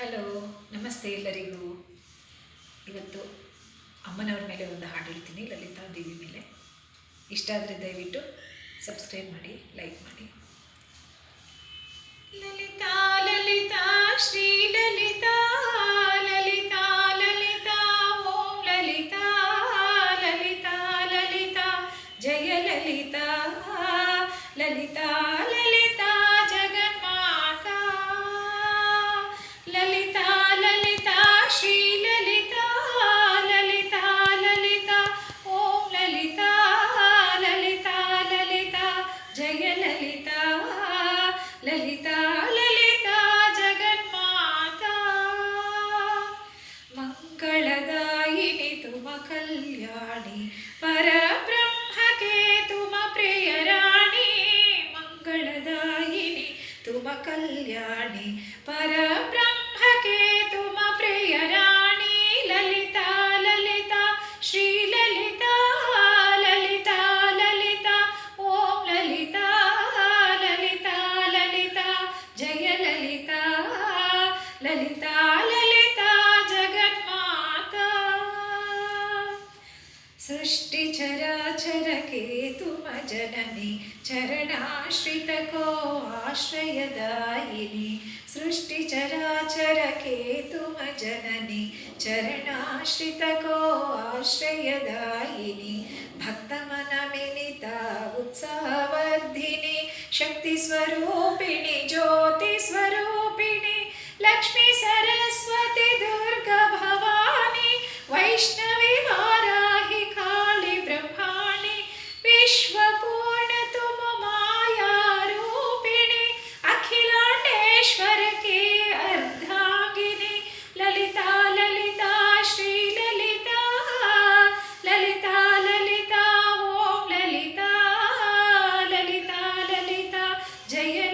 Hello, ನಮಸ್ತೆ ಎಲ್ಲರಿಗೂ. ಇವತ್ತು ಅಮ್ಮನವ್ರ ಮೇಲೆ ಒಂದು ಹಾಡು ಹೇಳ್ತೀನಿ, ಲಲಿತಾ ದೇವಿ ಮೇಲೆ. ಇಷ್ಟ ಆದರೆ ದಯವಿಟ್ಟು ಸಬ್ಸ್ಕ್ರೈಬ್ ಮಾಡಿ ಲೈಕ್ ಮಾಡಿ. ಲಲಿತಾ ಲಲಿತಾ, ಶ್ರೀ ಲಲಿತಾ ಲಲಿತಾ ಲಲಿತಾ, ಓಂ ಲಲಿತಾ ಲಲಿತಾ ಲಲಿತಾ, ಜಯ ಲಲಿತಾ ಲಲಿತಾ ಲಲಿತಾ. ಲಲಿತಾ ಲಲಿತಾ ಜಗನ್ಮಾತಾ. ಮಂಗಳದಾಯಿನಿ ತುಮ ಕಲ್ಯಾಣಿ ಪರಬ್ರಹ್ಮಕ್ಕೆ ತುಮ ಪ್ರಿಯ ರಾಣಿ ಮಂಗಳದಾಯಿನಿ ತುಮ ಕಲ್ಯಾಣಿ ಪರಬ್ರಹ್ಮಕ್ಕೆ ललिता ललिता जगन्माता। सृष्टिचराचरकेतुमजननि चरणाश्रितको आश्रयदायिनि सृष्टिचराचरकेतुमजननि चरणाश्रितको आश्रयदायिनि भक्तमनमिता उत्साहवर्धिनि शक्तिस्वरूपिणि ज्यो लक्ष्मी सरस्वती दुर्गा भवानी, वैष्णवी वाराहि काली ब्रह्माणि, विश्वपूर्ण तुम माया रूपिणि, अखिलांडेश्वर की अर्धांगिनी, ललिता ललिता, श्री ललिता ललिता ललिता, ओम ललिता ललिता ललिता, जय